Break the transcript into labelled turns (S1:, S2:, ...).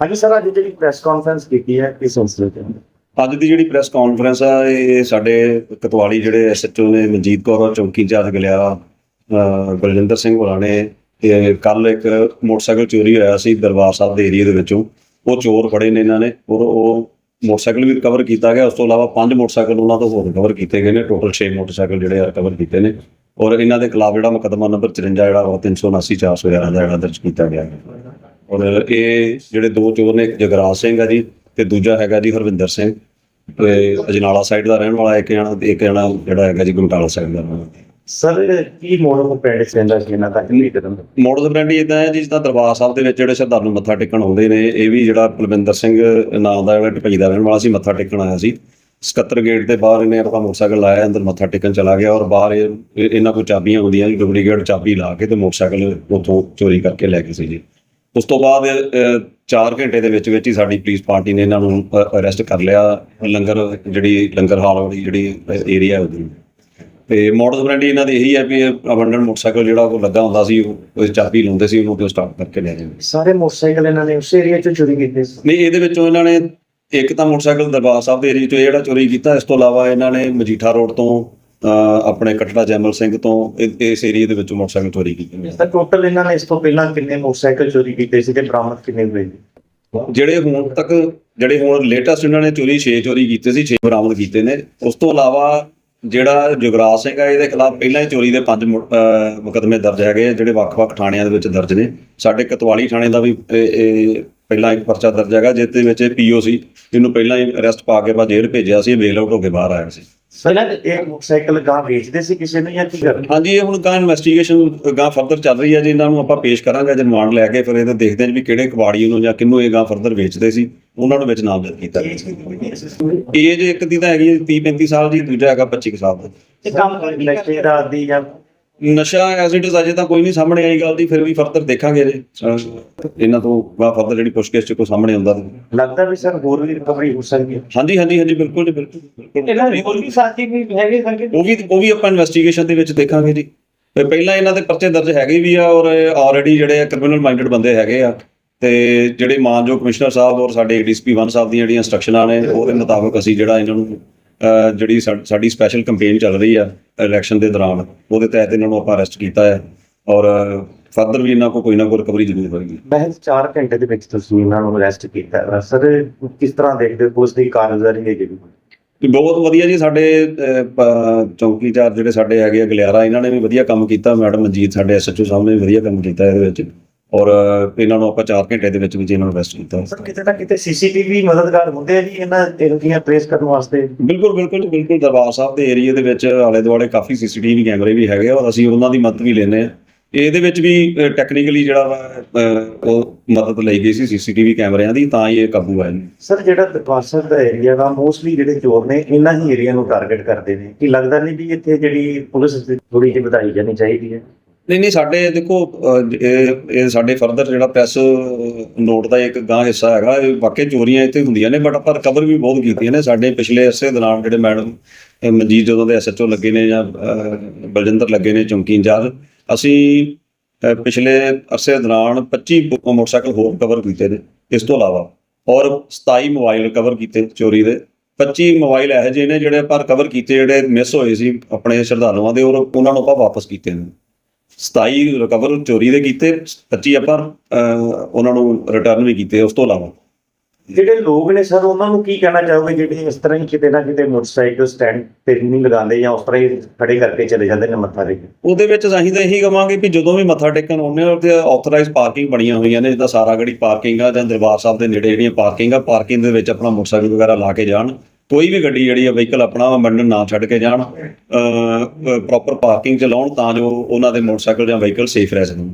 S1: ਹਾਂਜੀ ਸਰ, ਅੱਜ ਜਿਹੜੀ ਪ੍ਰੈਸ ਕਾਨਫਰੰਸ ਕੀਤੀ ਹੈ ਕਿਸ ਸਿਲਸਿਲੇ ਤੇ
S2: ਅੱਜ ਦੀ ਜਿਹੜੀ ਪ੍ਰੈਸ ਕਾਨਫਰੰਸ ਆ, ਇਹ ਸਾਡੇ ਕਤਵਾਲੀ ਜਿਹੜੇ ਐਸਐਚਓ ਨੇ, ਮਨਜੀਤ ਕੌਰ ਔਰ ਚੌਂਕੀ ਇੰਚਾਰਜ ਗਲਿਆਰਾ ਬਲਜਿੰਦਰ ਸਿੰਘ ਹੋਰਾਂ ਨੇ ਕੱਲ ਇੱਕ ਮੋਟਰਸਾਈਕਲ ਚੋਰੀ ਹੋਇਆ ਸੀ ਦਰਬਾਰ ਸਾਹਿਬ ਦੇ ਏਰੀਆ ਦੇ ਵਿੱਚੋਂ। ਉਹ ਚੋਰ ਫੜੇ ਨੇ ਇਹਨਾਂ ਨੇ, ਔਰ ਉਹ ਮੋਟਰਸਾਈਕਲ ਵੀ ਰਿਕਵਰ ਕੀਤਾ ਗਿਆ। ਉਸ ਤੋਂ ਇਲਾਵਾ ਪੰਜ ਮੋਟਰਸਾਈਕਲ ਉਹਨਾਂ ਤੋਂ ਹੋਰ ਰਿਕਵਰ ਕੀਤੇ ਗਏ ਨੇ। ਟੋਟਲ 6 ਮੋਟਰਸਾਈਕਲ ਜਿਹੜੇ ਰਿਕਵਰ ਕੀਤੇ ਨੇ। ਔਰ ਇਹਨਾਂ ਦੇ ਖਿਲਾਫ ਜਿਹੜਾ ਮੁਕੱਦਮਾ ਨੰਬਰ 53 ਜਿਹੜਾ ਉਹ 379 411 ਦਾ ਜਿਹੜਾ ਦਰਜ ਕੀਤਾ ਗਿਆ ਹੈ। ਔਰ ਇਹ ਜਿਹੜੇ ਦੋ ਚੋਰ ਨੇ ਇੱਕ ਜਗਰਾਜ ਸਿੰਘ ਆ ਜੀ ਤੇ ਦੂਜਾ ਹੈਗਾ ਜੀ ਹਰਵਿੰਦਰ ਸਿੰਘ। ਤੇ ਅਜਨਾਲਾ ਸਾਈਡ ਦਾ ਰਹਿਣ ਵਾਲਾ ਇੱਕ ਜਣਾ ਇੱਕ ਜਣਾ ਜਿਹੜਾ ਹੈਗਾ ਜੀ ਗੁਮਟਾਲਾ ਸਾਈਡ ਦਾ
S1: ਸਰ ਕੀ ਮੋਡਲ ਕੋ ਪੈਂਡ ਰਹਿੰਦਾ ਸੀ ਇਹਨਾਂ ਦਾ? ਕਿੰਨੀ ਕਦਮ
S2: ਮੋਡਲ ਬ੍ਰਾਂਡ ਇਦਾਂ ਹੈ ਜੀ ਜਿੱਦਾਂ ਦਰਬਾਰ ਸਾਹਿਬ ਦੇ ਵਿੱਚ ਜਿਹੜੇ ਸ਼ਰਧਾਲੂ ਮੱਥਾ ਟੇਕਣ ਆਉਂਦੇ ਨੇ ਇਹ ਵੀ ਜਿਹੜਾ ਕੁਲਵਿੰਦਰ ਸਿੰਘ ਨਾਮ ਦਾ ਜਿਹੜਾ ਟਪਈ ਦਾ ਰਹਿਣ ਵਾਲਾ ਸੀ ਮੱਥਾ ਟੇਕਣ ਆਇਆ ਸੀ। ਸਕੱਤਰ ਗੇਟ ਦੇ ਬਾਹਰ ਇਹਨੇ ਆਪਣਾ ਮੋਟਰਸਾਈਕਲ ਲਾਇਆ ਅੰਦਰ ਮੱਥਾ ਟੇਕਣ ਚਲਾ ਗਿਆ ਔਰ ਬਾਹਰ ਇਹ ਇਹ- ਇਹਨਾਂ ਕੋਲ ਚਾਬੀਆਂ ਹੁੰਦੀਆਂ ਜੀ ਡੁਪਲੀਕੇਟ ਚਾਬੀ ਲਾ ਕੇ ਤੇ ਮੋਟਰਸਾਈਕਲ ਉੱਥੋਂ ਚੋਰੀ ਕਰਕੇ ਲੈ ਗਏ ਸੀ ਜੀ। ਉਸ ਤੋਂ ਬਾਅਦ 4 ਘੰਟੇ ਦੇ ਵਿੱਚ ਵਿੱਚ ਹੀ ਸਾਡੀ ਪੁਲਿਸ ਪਾਰਟੀ ਨੇ ਇਹਨਾਂ ਨੂੰ ਅਰੈਸਟ ਕਰ ਲਿਆ। ਲੰਗਰ ਜਿਹੜੀ ਲੰਗਰ ਹਾਲ ਵਾਲੀ ਜਿਹੜੀ ਏਰੀਆ ਉਹਦੀ। ਤੇ ਮੋਡਸ ਬ੍ਰਾਂਡ ਇਹਨਾਂ ਦੀ ਇਹੀ ਹੈ ਵੀ ਅਬੰਡਨ ਮੋਟਰਸਾਈਕਲ ਜਿਹੜਾ ਉਹ ਲੱਗਾ ਹੁੰਦਾ ਸੀ ਉਹ ਚਾਬੀ ਲਾਉਂਦੇ ਸੀ ਉਹਨੂੰ ਤੇ ਸਟਾਰਟ ਕਰਕੇ ਲੈ ਜਾਂਦੇ
S1: ਸਾਰੇ ਮੋਟਰਸਾਈਕਲ ਇਹਨਾਂ ਨੇ ਉਸ ਏਰੀਆ ਚੋਂ ਚੋਰੀ ਕੀਤੇ ਸੀ।
S2: ਨਹੀਂ ਇਹਦੇ ਵਿੱਚੋਂ ਇਹਨਾਂ ਨੇ ਇੱਕ ਤਾਂ ਮੋਟਰਸਾਈਕਲ ਦਰਬਾਰ ਸਾਹਿਬ ਦੇ ਏਰੀਆ ਚੋਂ ਜਿਹੜਾ ਚੋਰੀ ਕੀਤਾ ਇਸ ਤੋਂ ਇਲਾਵਾ ਇਹਨਾਂ ਨੇ ਮਜੀਠਾ ਰੋਡ ਤੋਂ ਆਪਣੇ ਕਟੜਾ ਜੈਮਲ ਸਿੰਘ ਤੋਂ ਇਸ ਏਰੀਆ ਦੇ ਵਿੱਚੋਂ ਮੋਟਰਸਾਈਕਲ ਚੋਰੀ ਕੀਤੇ ਨੇ
S1: ਤਾਂ ਟੋਟਲ ਇਹਨਾਂ ਨੇ ਇਸ ਤੋਂ ਪਹਿਲਾਂ ਕਿੰਨੇ ਮੋਟਰਸਾਈਕਲ ਚੋਰੀ ਕੀਤੇ ਸੀ ਤੇ ਬਰਾਮਦ ਕਿੰਨੇ ਹੋਏ ਜੀ?
S2: ਜਿਹੜੇ ਹੁਣ ਤੱਕ ਜਿਹੜੇ ਹੁਣ ਲੇਟੈਸਟ ਇਹਨਾਂ ਨੇ ਚੋਰੀ 6 ਚੋਰੀ ਕੀਤੇ ਸੀ 6 ਬਰਾਮਦ ਕੀਤੇ ਨੇ। ਉਸ ਤੋਂ ਇਲਾਵਾ ਜਿਹੜਾ ਜੁਗਰਾਜ ਸਿੰਘ ਹੈ ਇਹਦੇ ਖਿਲਾਫ ਪਹਿਲਾਂ ਹੀ ਚੋਰੀ ਦੇ ਪੰਜ ਮੁਕੱਦਮੇ ਦਰਜ ਹੈਗੇ ਜਿਹੜੇ ਵੱਖ-ਵੱਖ ਥਾਣਿਆਂ ਦੇ ਵਿੱਚ ਦਰਜ ਨੇ। ਸਾਡੇ ਕਤਵਾਲੀ ਥਾਣੇ ਦਾ ਵੀ ਪਹਿਲਾਂ ਇੱਕ ਪਰਚਾ ਦਰਜ ਹੈਗਾ ਜਿਸ ਦੇ ਵਿੱਚ ਪੀਓ ਸੀ ਇਹਨੂੰ ਪਹਿਲਾਂ ਹੀ ਅਰੈਸਟ ਪਾ ਕੇ ਬਾਅਦ ਜੇਲ੍ਹ ਭੇਜਿਆ ਸੀ ਬੇਲ ਆਊਟ ਹੋ ਕੇ ਬਾਹਰ ਆਇਆ ਸੀ।
S1: ਪਹਿਲਾਂ ਇਹ ਮੋਟਰਸਾਈਕਲ ਗਾਂ ਵੇਚਦੇ ਸੀ ਕਿਸੇ ਨੂੰ ਜਾਂ ਕੀ ਕਰਦੇ
S2: ਹਾਂਜੀ ਇਹ ਹੁਣ ਗਾਂ ਇਨਵੈਸਟੀਗੇਸ਼ਨ ਗਾਂ ਫਰਦਰ ਚੱਲ ਰਹੀ ਹੈ ਜੀ। ਇਹਨਾਂ ਨੂੰ ਆਪਾਂ ਪੇਸ਼ ਕਰਾਂਗੇ ਰਿਮਾਂਡ ਲੈ ਕੇ। ਫਿਰ ਇਹਦੇ ਦੇਖਦੇ ਹਾਂ ਵੀ ਕਿਹੜੇ ਕਬਾੜੀ ਨੂੰ ਜਾਂ ਕਿਹਨੂੰ ਇਹ ਗਾਂ ਫਰਦਰ ਵੇਚਦੇ ਸੀ। ਉਹਨਾਂ ਨੂੰ ਵਿੱਚ ਨਾਮਜ਼ਦ ਕੀਤਾ ਗਿਆ। ਏਜ ਇੱਕ ਦੀ ਤਾਂ ਹੈਗੀ 30 35 ਸਾਲ ਦੀ ਦੂਜਾ ਹੈਗਾ 25 ਕੁ ਸਾਲ ਦਾ।
S1: ਇਹ ਕੰਮ ਨਸ਼ੇ ਦਾ ਆਦੀ ਜਾਂ
S2: ਨਸ਼ਾ ਐਜ਼ ਇਟ ਇਜ਼ ਅਜੇ ਤਾਂ ਕੋਈ ਨਹੀਂ ਸਾਹਮਣੇ ਆਈ ਗੱਲ ਦੀ ਫਿਰ ਵੀ ਫਰਦਰ ਦੇਖਾਂਗੇ ਜੀ। ਇਹਨਾਂ ਤੋਂ ਬਾ ਫਰਦਰ ਜਿਹੜੀ ਪੁੱਛਗਿੱਛ ਚ ਕੋਈ ਸਾਹਮਣੇ ਆਉਂਦਾ ਤਾਂ।
S1: ਲੱਗਦਾ ਵੀ ਸਰ ਹੋਰ ਵੀ ਰਿਕਵਰੀ ਹੋ ਸਕਦੀ ਹੈ।
S2: ਹਾਂਜੀ ਹਾਂਜੀ ਹਾਂਜੀ ਬਿਲਕੁਲ ਜੀ ਬਿਲਕੁਲ ਬਿਲਕੁਲ।
S1: ਇਹਨਾਂ ਦੀ ਹੋਰ ਵੀ ਸਾਥੀ ਵੀ ਹੈਗੇ ਸੰਗੇ
S2: ਉਹ ਵੀ ਉਹ ਵੀ ਆਪਾਂ ਇਨਵੈਸਟੀਗੇਸ਼ਨ ਦੇ ਵਿੱਚ ਦੇਖਾਂਗੇ ਜੀ। ਪਹਿਲਾਂ ਇਹਨਾਂ ਦੇ ਪਰਚੇ ਦਰਜ ਹੈਗੇ ਵੀ ਆ ਔਰ ਆਲਰੇਡੀ ਜਿਹੜੇ ਕ੍ਰਿਮੀਨਲ ਮਾਈਂਡਡ ਬੰਦੇ ਹੈਗੇ ਆ। ਤੇ ਜਿਹੜੇ ਮਾਨਯੋਗ ਕਮਿਸ਼ਨਰ ਸਾਹਿਬ ਔਰ ਸਾਡੇ ਡੀਐਸਪੀ 1 ਸਾਹਿਬ ਦੀਆਂ ਜਿਹੜੀਆਂ ਇੰਸਟਰਕਸ਼ਨਾਂ ਨੇ ਉਹਦੇ ਮੁਤਾਬਕ ਅਸੀਂ ਜਿਹੜਾ ਇਹਨਾਂ ਨੂੰ ਜਿਹੜੀ ਸਾਡੀ ਸਪੈਸ਼ਲ ਕੈਂਪੇਨ ਚੱਲ ਰਹੀ ਆ ਇਲੈਕਸ਼ਨ ਦੇ ਦੌਰਾਨ ਉਹਦੇ ਤਹਿਤ ਇਹਨਾਂ ਨੂੰ ਆਪਾਂ ਅਰੈਸਟ ਕੀਤਾ ਹੈ ਔਰ ਫਰਦਰ ਵੀ ਇਹਨਾਂ ਕੋਲ ਕੋਈ ਨਾ ਕੋਈ ਰਿਕਵਰੀ ਜ਼ਰੂਰ ਹੋਏਗੀ।
S1: ਮਹਿਜ਼ 4 ਘੰਟੇ ਦੇ ਵਿੱਚ ਤੁਸੀਂ ਇਹਨਾਂ ਨੂੰ ਅਰੈਸਟ ਕੀਤਾ। ਸਰ ਕਿਸ ਤਰ੍ਹਾਂ ਦੇਖਦੇ ਹੋ ਉਸ ਦੀ ਕਾਰਗੁਜ਼ਾਰੀ ਹੈ? ਜਿਹੜੀ
S2: ਬਹੁਤ ਵਧੀਆ ਜੀ ਸਾਡੇ ਚੌਕੀਦਾਰ ਜਿਹੜੇ ਸਾਡੇ ਹੈਗੇ ਆ ਗਲਿਆਰਾ ਇਹਨਾਂ ਨੇ ਵੀ ਵਧੀਆ ਕੰਮ ਕੀਤਾ। ਮੈਡਮ ਮਨਜੀਤ ਸਾਡੇ ਐਸਐਚਓ ਸਾਹਿਬ ਨੇ ਵੀ ਵਧੀਆ ਕੰਮ ਕੀਤਾ ਇਹਦੇ ਵਿੱਚ। ਔਰ ਇਹਨਾਂ ਨੂੰ ਆਪਾਂ 4 ਘੰਟੇ ਦੇ ਵਿੱਚ ਵਿੱਚ ਇਹਨਾਂ ਨੂੰ ਅਰੈਸਟ ਕੀਤਾ
S1: ਸਰ ਕਿਤੇ ਨਾ ਕਿਤੇ ਸੀਸੀਟੀਵੀ ਮਦਦਗਾਰ ਹੁੰਦੇ ਆ ਜੀ ਇਹਨਾਂ ਇਹਨਾਂ ਟ੍ਰੇਸ ਕਰਨ ਵਾਸਤੇ?
S2: ਬਿਲਕੁਲ ਬਿਲਕੁਲ ਬਿਲਕੁਲ। ਦਰਬਾਰ ਸਾਹਿਬ ਦੇ ਏਰੀਆ ਦੇ ਵਿੱਚ ਆਲੇ ਦੁਆਲੇ ਕਾਫੀ ਸੀਸੀਟੀਵੀ ਕੈਮਰੇ ਵੀ ਹੈਗੇ ਔਰ ਅਸੀਂ ਉਹਨਾਂ ਦੀ ਮਦਦ ਵੀ ਲੈਂਦੇ ਆ। ਇਹਦੇ ਵਿੱਚ ਵੀ ਟੈਕਨੀਕਲੀ ਜਿਹੜਾ ਉਹ ਮਦਦ ਲਈ ਗਈ ਸੀ ਸੀਸੀਟੀਵੀ ਕੈਮਰਿਆਂ ਦੀ ਤਾਂ ਹੀ ਇਹ ਕਾਬੂ ਨੇ।
S1: ਸਰ ਜਿਹੜਾ ਦਰਬਾਸਰ ਦਾ ਏਰੀਆ ਦਾ ਮੋਸਟਲੀ ਜਿਹੜੇ ਚੋਰ ਨੇ ਇਹਨਾਂ ਹੀ ਏਰੀਆ ਨੂੰ ਟਾਰਗੇਟ ਕਰਦੇ ਨੇ। ਕੀ ਲੱਗਦਾ ਨਹੀਂ ਵੀ ਇੱਥੇ ਜਿਹੜੀ ਪੁਲਿਸ ਥੋੜੀ ਜਿਹੀ ਵਧਾਈ ਜਾਣੀ ਚਾਹੀਦੀ ਹੈ?
S2: ਨਹੀਂ ਨਹੀਂ ਸਾਡੇ ਦੇਖੋ ਅਹ, ਇਹ ਇਹ ਸਾਡੇ ਫਰਦਰ ਜਿਹੜਾ ਪ੍ਰੈਸ ਨੋਟ ਦਾ ਇੱਕ ਗਾਂ ਹਿੱਸਾ ਹੈਗਾ ਇਹ ਵਾਕਈ ਚੋਰੀਆਂ ਇੱਥੇ ਹੁੰਦੀਆਂ ਨੇ ਬਟ ਆਪਾਂ ਰਿਕਵਰ ਵੀ ਬਹੁਤ ਕੀਤੀਆਂ ਨੇ। ਸਾਡੇ ਪਿਛਲੇ ਅਰਸੇ ਦੌਰਾਨ ਜਿਹੜੇ ਮੈਡਮ ਅਹ, ਮਨਜੀਤ ਜਦੋਂ ਦੇ ਐਸਐਚਓ ਲੱਗੇ ਨੇ ਜਾਂ ਅਹ, ਬਲਜਿੰਦਰ ਲੱਗੇ ਨੇ ਚੌਂਕੀ ਇੰਚਾਰਜ। ਅਸੀਂ ਅਹ, ਪਿਛਲੇ ਅਰਸੇ ਦੌਰਾਨ 25 ਬ- ਮੋਟਰਸਾਈਕਲ ਹੋਰ ਕਵਰ ਕੀਤੇ ਨੇ ਇਸ ਤੋਂ ਇਲਾਵਾ। ਔਰ 27 ਮੋਬਾਈਲ ਕਵਰ ਕੀਤੇ ਚੋਰੀ ਦੇ। 25 ਮੋਬਾਈਲ ਇਹੋ ਜਿਹੇ ਨੇ ਜਿਹੜੇ ਆਪਾਂ ਰਿਕਵਰ ਕੀਤੇ ਜਿਹੜੇ ਮਿਸ ਹੋਏ ਸੀ ਆਪਣੇ ਸ਼ਰਧਾਲੂਆਂ ਦੇ ਔਰ ਉਹਨਾਂ ਨੂੰ ਆਪਾਂ ਵਾਪਸ ਕੀਤੇ ਨੇ। 27 ਰਿਕਵਰ ਚੋਰੀ ਦੇ ਕੀਤੇ 25 ਆਪਾਂ ਉਹਨਾਂ ਨੂੰ ਰਿਟਰਨ ਵੀ ਕੀਤੇ ਉਸ ਤੋਂ ਇਲਾਵਾ।
S1: ਜਿਹੜੇ ਲੋਕ ਨੇ ਸਰ ਉਹਨਾਂ ਨੂੰ ਕੀ ਕਹਿਣਾ ਚਾਹੋਗੇ? ਜਿਹੜੇ ਇਸ ਤਰ੍ਹਾਂ ਹੀ ਕਿਤੇ ਨਾ ਕਿਤੇ ਮੋਟਰਸਾਈਕਲ ਸਟੈਂਡ ਤੇ ਨਹੀਂ ਲਗਾਉਂਦੇ ਜਾਂ ਉਸ ਤਰ੍ਹਾਂ ਹੀ ਖੜੇ ਕਰਕੇ ਚਲੇ ਜਾਂਦੇ ਨੇ ਮੱਥਾ ਟੇਕ
S2: ਉਹਦੇ ਵਿੱਚ ਅਸੀਂ ਤਾਂ ਇਹੀ ਕਵਾਂਗੇ ਵੀ ਜਦੋਂ ਵੀ ਮੱਥਾ ਟੇਕਣ ਆਉਂਦੇ ਹੋ ਤੇ ਆਥੋਰਾਈਜ਼ ਪਾਰਕਿੰਗ ਬਣੀਆਂ ਹੋਈਆਂ ਨੇ ਜਿੱਦਾਂ ਸਾਰਾਗੜੀ ਪਾਰਕਿੰਗ ਆ ਜਾਂ ਦਰਬਾਰ ਸਾਹਿਬ ਦੇ ਨੇੜੇ ਜਿਹੜੀਆਂ ਪਾਰਕਿੰਗ ਆ ਪਾਰਕਿੰਗ ਦੇ ਵਿੱਚ ਆਪਣਾ ਮੋਟਰਸਾਈਕਲ ਵਗੈਰਾ ਲਾ ਕੇ ਜਾਣ। ਕੋਈ ਵੀ ਗੱਡੀ ਜਿਹੜੀ ਆ ਵਹੀਕਲ ਆਪਣਾ ਅਬੰਡਨ ਨਾ ਛੱਡ ਕੇ ਜਾਣ ਪ੍ਰੋਪਰ ਪਾਰਕਿੰਗ ਚ ਲਾਉਣ ਤਾਂ ਜੋ ਉਹਨਾਂ ਦੇ ਮੋਟਰਸਾਈਕਲ ਜਾਂ ਵਹੀਕਲ ਸੇਫ ਰਹਿ ਸਕਣ।